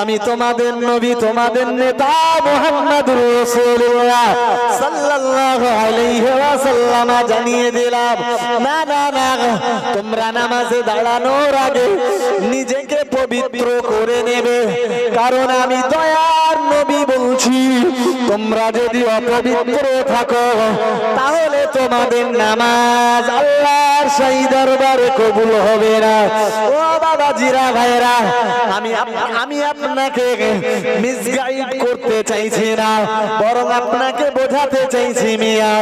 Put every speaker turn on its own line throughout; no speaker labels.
আমি তোমাদের নবী, তোমাদের নেতা মোহাম্মদুর রাসূলুল্লাহ সাল্লাল্লাহু জানিয়ে দিলাম না না, তোমরা নামাজে দাঁড়ানোর আগে নিজেকে পবিত্র করে নেবে। কারণ আমি দয়ার নবী বলছি, তোমরা যদি অপবিত্র থাকো, তাহলে তোমাদের নামাজ আল্লাহর সেই দরবারে কবুল হবে না। ও বাবা জিরা ভাইরা আমি আমি আপনাকে মিসগাইড করতে চাইছি না, বরং আপনাকে বোঝাতে চাইছি মিয়া,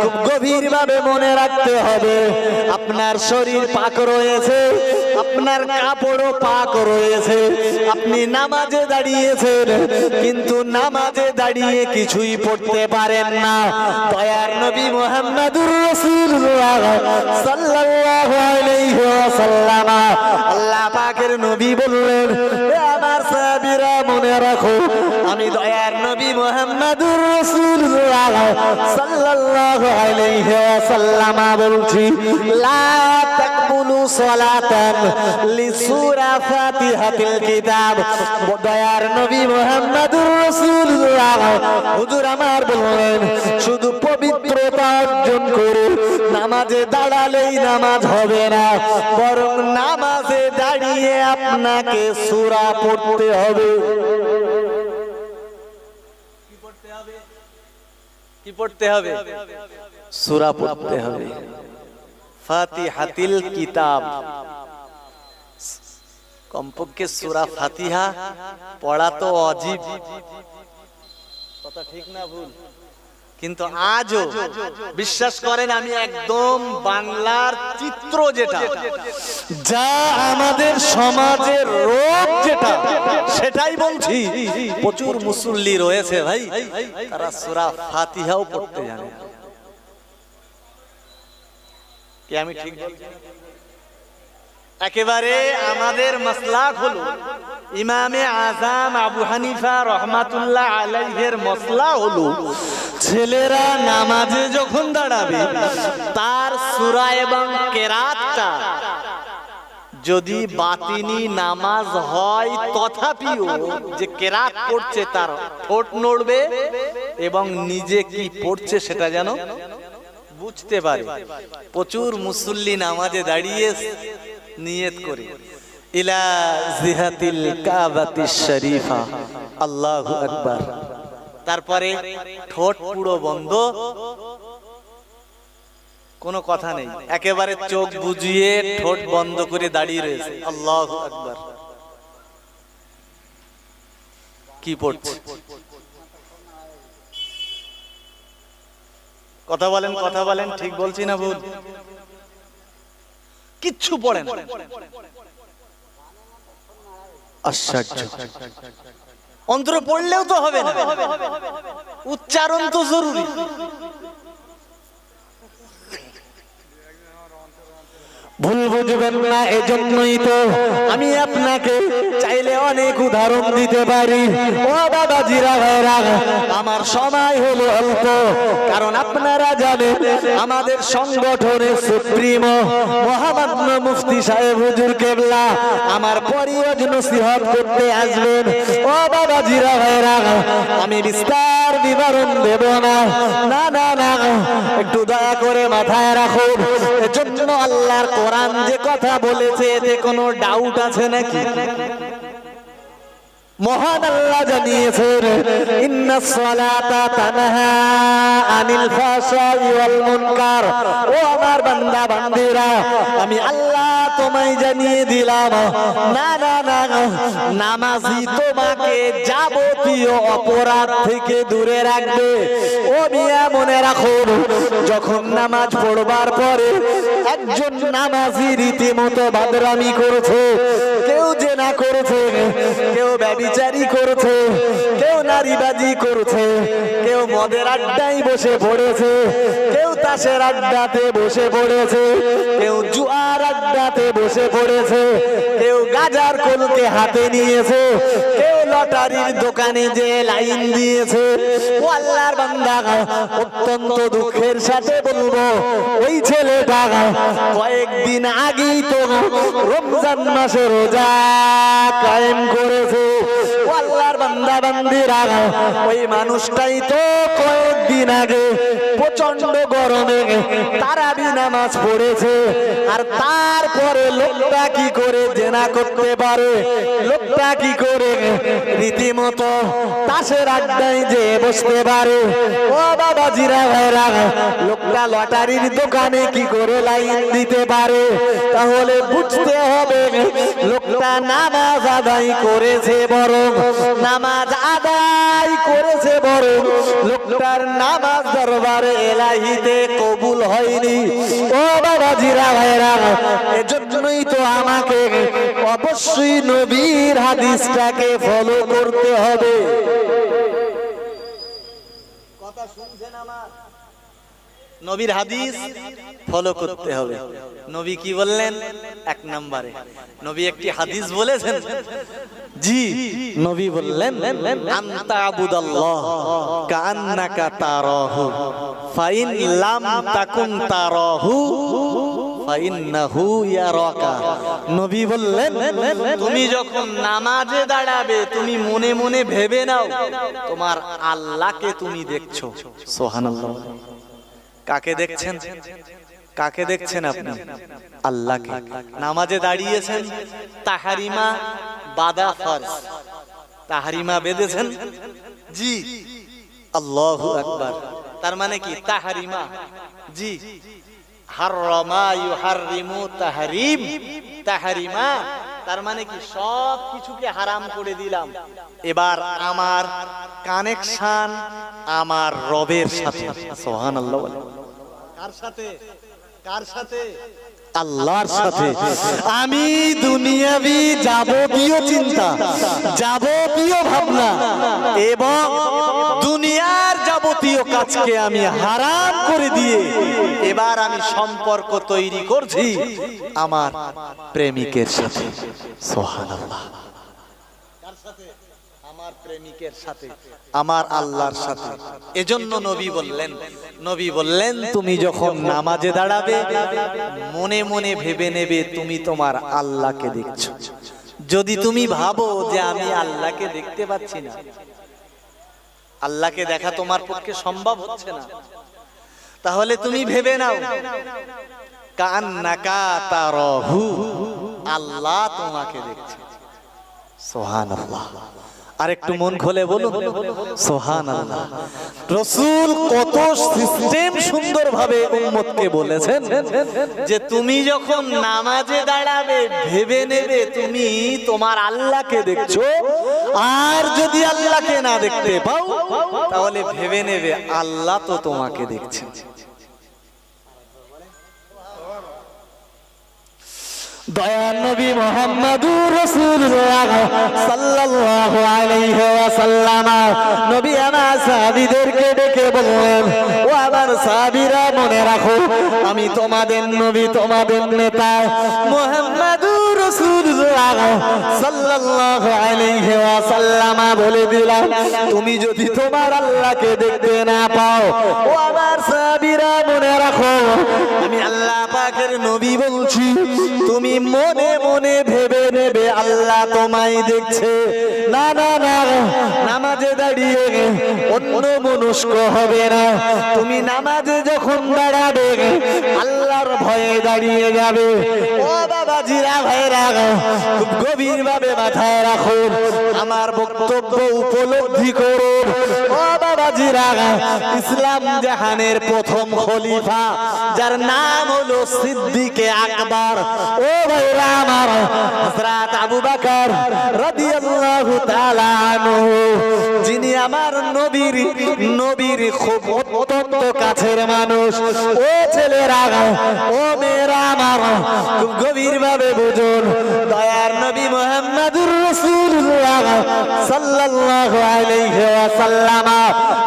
খুব গভীর ভাবে মনে রাখতে হবে। আপনার শরীর পাক রয়েছে, আপনার কাপড়ও পাক রয়েছে। আপনি নামাজে দাঁড়িয়েছেন, কিন্তু নামাজে দাঁড়িয়ে কিছুই পড়তে পারেন না। দয়ার নবী মোহাম্মদুর রাসূলুল্লাহ সাল্লাল্লাহু আলাইহি ওয়াসাল্লাম। আল্লাহ পাকের নবী বললেন, "এ আমার সাহাবীরা মনে রাখো, আমি দয়ার নবী মোহাম্মদুর রাসূলুল্লাহ সাল্লাল্লাহু আলাইহি বলছি, লা সালাতান ফাতিহাতিল কিতাব। দয়ার নবী মুহাম্মদুর রাসূলুল্লাহ, হুজুর আমার শুধু পবিত্রতা অর্জন করে, নামাজে দাঁড়ালেই নামাজ হবে না, বরং নামাজে দাঁড়িয়ে আপনাকে সূরা পড়তে হবে।
কি পড়তে হবে?
সূরা পড়তে হবে।
ফাতিহাতিল কিতাব। কমপক্ষে সূরা ফাতিহা পড়া তো অজীব। কথা ঠিক না ভুল? কিন্তু আজও বিশ্বাস করেন আমি একদম বাংলার চিত্র যেটা,
যা আমাদের সমাজের রোগ যেটা,
সেটাই বলছি। প্রচুর মুসল্লি রয়েছে ভাই, তারা সূরা ফাতিহাও পড়তে জানে। কি আমি ঠিক একেবারে আমাদের মাসলাক হলো। ইমামে আজাম আবু হানিফা রহমাতুল্লাহ আলাইহের মসলা হলো, ছেলেরা নামাজে যখন দাঁড়াবে, তার সূরা এবং কেরাতটা যদি বাতিনি নামাজ হয়, তথাপিও যে কেরাত পড়ছে তার ঠোঁট নড়বে এবং নিজে কি পড়ছে সেটা যেন বুঝতে পারে। প্রচুর মুসল্লি নামাজে দাঁড়িয়ে নিয়ত করে। ইলা জিহাতিল কাবাতিশ শরীফা। আল্লাহু আকবার। তারপরে ঠোঁট পুরো বন্ধ। কোনো কথা নেই। একেবারে চোখ বুজিয়ে ঠোঁট বন্ধ করে দাঁড়িয়ে রয়েছে। আল্লাহু আকবার। কি পড়ছে? কথা বলেন কথা বলেন, ঠিক বলছি না, ভুল? কিচ্ছু পড়ে না। আশ্চর্য। অন্তর পড়লেও তো হবে না। উচ্চারণ তো জরুরি।
ভুল বুঝবেন না, এজন্যই তো আমি আপনাকে চাইলে অনেক উদাহরণ দিতে পারি। ও বাবা জিরা ভাইরা আমার সময় হলো অল্প, কারণ আপনারা জানেন আমাদের সংগঠনের সুপ্রিমো মহামান্য মুফতি সাহেব হুজুর কেবলা আমার পরিয়জ নসিহত করতে আসবেন। ও বাবা জিরা ভাইরা আমি বিস্তার বিবরণ দেব না। না না না। একটু দয়া করে মাথায় রাখো। এজন্য আল্লাহর কোরআন যে কথা বলেছে, এতে কোনো ডাউট আছে নাকি? মহান আল্লাহ জানিয়েছেন, ইন্না সালাতা তানহা আনিল ফাহশাই ওয়াল মুনকার। ও আমার বান্দা, বান্দিরা, আমি আল্লাহ তোমায় জানিয়ে দিলাম না না না, নামাজি তোমাকে যাবতীয় অপরাধ থেকে দূরে রাখবে। ও মিয়া, মনে রাখো, যখন নামাজ পড়বার পরে একজন নামাজি রীতিমতো বাদরামি করেছে জেনা করেছে। কেউ ব্যবিচারি করেছে, কেউ নারীবাজি করেছে, কেউ মদের আড্ডায় বসে পড়েছে, কেউ তাসের আড্ডাতে বসে পড়েছে, কেউ জুয়ার আড্ডাতে বসে পড়েছে, কেউ গাজার কলকে হাতে নিয়েছে, কেউ লটারির দোকানে যে লাইন দিয়েছে। ও বান্দা, অত্যন্ত দুঃখের সাথে বলব, ওই ছেলেটা কয়েকদিন আগেই তো রমজান মাসে রোজা কায়েম করেছে। আল্লাহর বান্দা বান্দিরা ওই মানুষটাই তো কয়েকদিন আগে প্রচণ্ড গরমে তারাবি নামাজ পড়েছে। আর তারপরে লোকটা কি করে জেনা করতে পারে? লোকটা কি করে রীতিমতো তাসের আড্ডায় যে বসতে পারে? ও বাবা জিরা ভাইরা, লোকটা লটারির দোকানে কি করে লাইন দিতে পারে? তাহলে বুঝতে হবে, লোকটা নামাজ আদায় করেছে বরং নামাজ আদায় করেছে বরং লোকটার নামাজ দরবারে এলাহিতে কবুল হয়নি। ও বাবা জিরা ভাইরা এজন্যই তো আমাকে অবশ্যই নবীর হাদিসটাকে ফলো করতে হবে।
কথা শুনছেন আমার? নবীর হাদিস ফলো করতে হবে। নবী কি বললেন? এক নম্বরে। নবী একটি হাদিস বলেছেন।
জি, নবী বললেন,
আন্তা আবুদাল্লাহ কান্নাকা তারাহু, ফাইন লাম তাকুন তারাহু, ফাইন্নাহু ইয়ারাকা।
নবী বললেন,
তুমি যখন নামাজে দাঁড়াবে, তুমি মনে মনে ভেবে নাও, তোমার আল্লাহকে তুমি দেখছ।
সোহানাল্লাহ
কাকে দেখছেন? কাকে দেখছেন আপনি? আল্লাহকে। নামাজে দাঁড়িয়েছেন? তাহারিমা বাদা ফরজ। তাহারিমা বেঁধেছেন? জি। আল্লাহু আকবার। তার মানে কি? তাহারিমা। জি। হাররামা ইউহাররিমু তাহরিম। তাহারিমা তার মানে কি? সব কিছুকে হারাম করে দিলাম। এবার আমার কানেকশন আমার রবের সাথে। সুবহানাল্লাহ বলে। কার সাথে? কার সাথে?
আল্লাহর সাথে। আমি দুনিয়াবি যাবতীয় চিন্তা যাবতীয় ভাবনা এবং দুনিয়ার যাবতীয় কাজকে আমি হারাম করে দিয়ে
এবার আমি সম্পর্ক তৈরি করছি আমার প্রেমিকের সাথে।
সোহানাল্লাহ
আমার প্রেমিকের সাথে। আমার আল্লাহর সাথে। এজন্য নবী বললেন নবী বললেন, তুমি যখন নামাজে দাঁড়াবে, মনে মনে ভেবে নেবে তুমি তোমার আল্লাহকে দেখছ। যদি তুমি ভাবো যে আমি আল্লাহকে দেখতে পাচ্ছি না, আল্লাহকে দেখা তোমার পক্ষে সম্ভব হচ্ছে না, তাহলে তুমি ভেবে নাও, কান্নাকা তারহু, আল্লাহ তোমাকে দেখছে।
সোহানাল্লাহ আর একটু মন খুলে বলুন। সোহানাল্লাহ রসুল কত সিস্টেম সুন্দরভাবে উম্মতকে বলেছেন
যে তুমি যখন নামাজে দাঁড়াবে ভেবে নেবে তুমি তোমার আল্লাহকে দেখছ।
আর যদি আল্লাহকে না দেখতে পাও
তাহলে ভেবে নেবে আল্লাহ তো তোমাকে দেখছে।
দয়া নবী মোহাম্মদুর আমি তোমাদের নবী, তোমাদের নেতা মোহাম্মদুর বলে দিলাম, তুমি যদি তোমার আল্লাহকে দেখতে না পাও, ও আমার সাহাবীরা, মনে রাখো, আমি আল্লাহ পাকের নবী বলছি, তুমি মনে মনে ভেবে নেবে আল্লাহ তোমায় দেখছে। না না না, নামাজে দাঁড়িয়ে অন্য মনস্ক হবে না। তুমি নামাজে যখন দাঁড়াবে, আল্লাহর ভয়ে দাঁড়িয়ে যাবে। গভীর ভাবে মাথায় রাখুন। আমার বক্তব্য উপলব্ধি করুন। ইসলাম জাহানের প্রথম খলিফা, যার নাম হলো সিদ্দিকে আকবর। ও ভাইরা আমার যিনি আমার নবীর নবীর খুব অত্যন্ত কাছের মানুষ। ও ছেলেরা, ও মেয়েরা আমার, খুব বুঝুন, দয়ার নবী মোহাম্মদুর রাসূলুল্লাহ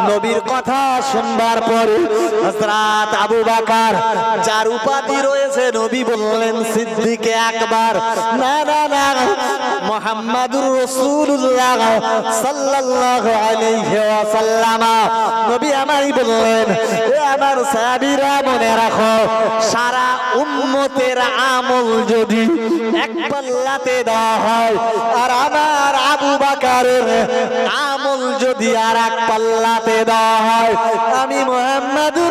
নবীর কথা শুনবার পরে হযরত আবু বকর, যার উপাধি রয়েছে নবী বললেন সিদ্দিকে আকবর, না না না, মোহাম্মদুর রাসূলুল্লাহ সাল্লাল্লাহু আলাইহি ওয়াসাল্লাম। নবী আমারই বললেন, এ আমার সাহাবীরা মনে রাখো, সারা উম্মতের আমল যদি এক পাল্লাতে দেওয়া হয়, আর আমার আবু বাকারের আমল যদি আর এক পাল্লাতে দেওয়া হয় আমি মোহাম্মদুর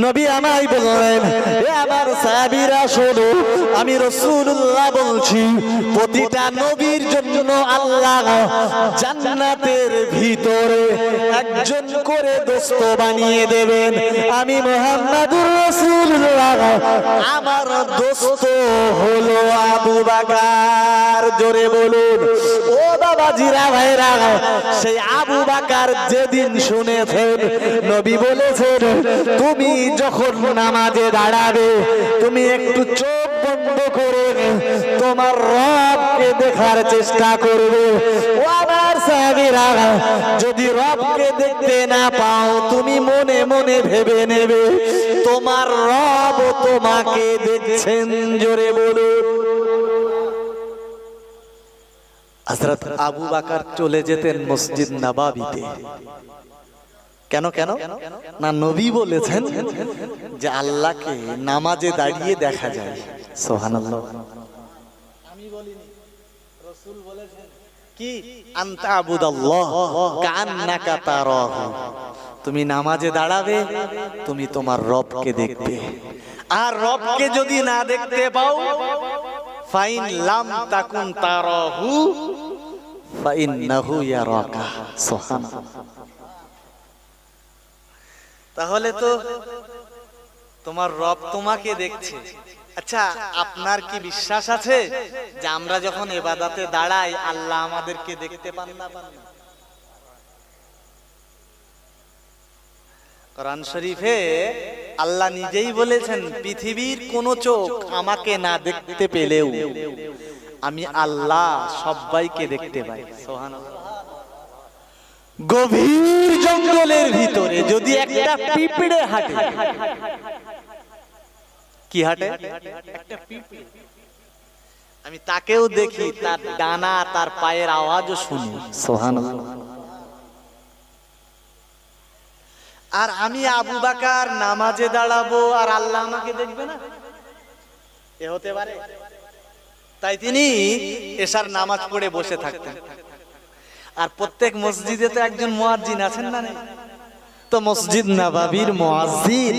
নবী নবী আমি রসুল্লাহ বলছি প্রতিটা নবীর আল্লাহ জান্নাতের ভিতরে একজন করে দোস্ত বানিয়ে দেবেন। আমি মুহাম্মাদুর রাসূলুল্লাহ। আমার দোস্ত হলো আবু বাকার। জোরে বলুন। ও বাবা জিরা ভাইরা সেই আবু বাকার যেদিন শুনেছেন, নবী বলেছেন, তুমি যখন নামাজে দাঁড়াবে, তুমি একটু চোখ তোমার রবকে দেখার চেষ্টা করবে। ও আমার যদি রবকে দেখতে না পাও, তুমি মনে মনে ভেবে নেবে, তোমার রব তোমাকে দেখছেন জোরে বলুন। হযরত আবু বাকার চলে যেতেন মসজিদ নবাবিতে। কেন কেন? না, নবী বলেছেন যে আল্লাহকে নামাজে দাঁড়িয়ে দেখা যায়। সোহানাল্লাহ আমি বলিনি রাসূল বলেছেন কি? আনতা আবুদাল্লাহ কান্নাকা তারাহু। তুমি নামাজে দাঁড়াবে তুমি তোমার রবকে দেখবে। আর রবকে যদি না দেখতে পাও ফাইন লাম তাকুন তারাহু ফাইন্নাহু ইয়ারাকা। সুবহানাল্লাহ। তাহলে তো তোমার রব তোমাকে দেখছে। আচ্ছা আপনার কি বিশ্বাস আছে যে আমরা যখন এবাদাতে দাঁড়াই, আল্লাহ আমাদেরকে দেখতে পান না? পান না কোরআন শরীফে আল্লাহ নিজেই বলেছেন, পৃথিবীর কোন চোখ আমাকে না দেখতে পেলেও আমি আল্লাহ সবাইকে দেখতে পাই। গভীর জঙ্গলের ভিতরে যদি একটা পিঁপড়ে হাঁটে কি হাঁটে? একটা পিঁপড়ে। আমি তাকেও দেখি তার ডানা তার পায়ের আওয়াজও শুনি। সোহানাল্লাহ আর আমি আবু বাকার নামাজে দাঁড়াবো আর আল্লাহ আমাকে দেখবে না? এ হতে পারে। তাই তিনি এসার নামাজ পড়ে বসে থাকতেন। আর প্রত্যেক মসজিদে তো একজন মুয়াজ্জিন আছেন না? তো মসজিদ নবাবির মুয়াজ্জিন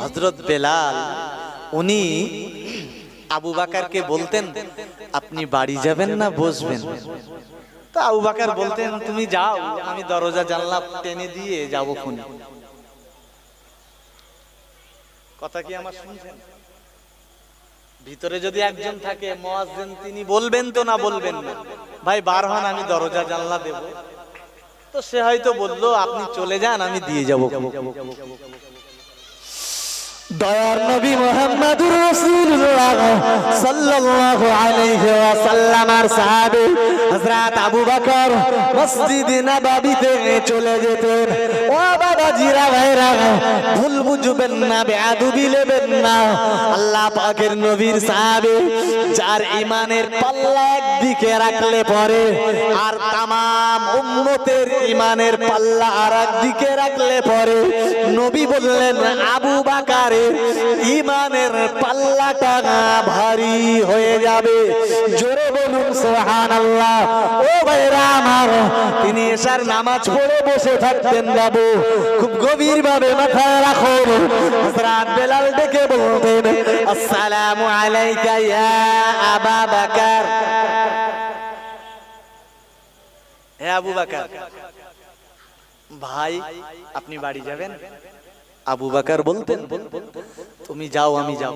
হযরত বেলাল। উনি আবু বাকারকে বলতেন, আপনি বাড়ি যাবেন না, বসবেন। তো আবু বাকার বলতেন, তুমি যাও, আমি দরজা, জানলা টেনে দিয়ে যাব খুন। কথা কি আমার শুনছেন? ভিতরে যদি একজন থাকে, মুয়াজ্জিন, তিনি বলবেন তো না বলবেন না। ভাই, বার হন, আমি দরজা, জানলা দেব। তো সে হয়তো বলল, আপনি চলে যান, আমি দিয়ে যাব
দয়ার নবী মোহাম্মদুর রাসূলুল্লাহ
সাল্লাল্লাহু আলাইহি ওয়াসাল্লাম আর সাহাবী হযরত আবু বকর মসজিদ নববীতে চলে যেতেন। ও বাবা জিরা ভাইরা, ভুল বুঝবেন না বেয়াদবি নেবেন না। আল্লাহ পাকের নবীর সাহাবী যার ইমানের পাল্লা একদিকে রাখলে পরে আর তামাম উম্মতের ইমানের পাল্লা আর একদিকে রাখলে পরে নবী বললেন, আবু বাকারের ইমানের পাল্লাটা ভারী হয়ে যাবে। জোরে বলুন সোহান আল্লাহ ও ভাইরা আমার, তিনি এসার নামাজ পড়ে বসে থাকতেন বাবু। খুব গভীর ভাবে মাথায় রাখুন। হযরত বেলাল ডেকে বলতেন, আসসালামু আলাইকা ইয়া আবা বাকার।
হে আবু বাকার, ভাই, আপনি বাড়ি যাবেন?
আবু বাকার বলতেন,
তুমি যাও, আমি যাও।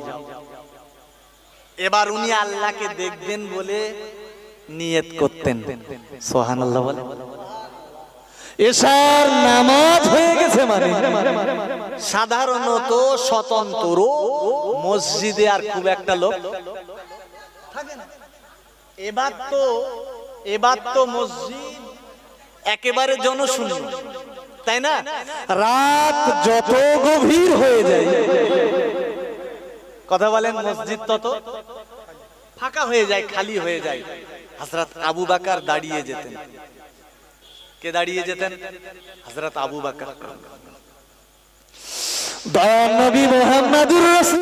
এবার উনি আল্লাহকে দেখবেন বলে নিয়ত করতেন।
সোহান আল্লাহ বলে নামাজ হয়ে গেছে মানে।
সাধারণত স্বতন্ত্র মসজিদে আর খুব একটা লোক। এবার তো এবার তো মসজিদ একেবারে জনশূন্য। তাই না?
রাত যত গভীর হয়ে যায়।
কথা বলেন মসজিদ তত ফাঁকা হয়ে যায় খালি হয়ে যায়। হযরত আবু বাকার দাঁড়িয়ে যেতেন। কে দাঁড়িয়ে যেতেন? হযরত আবু বাকার।
দয়া নবী মোহাম্মদুর রাসূল।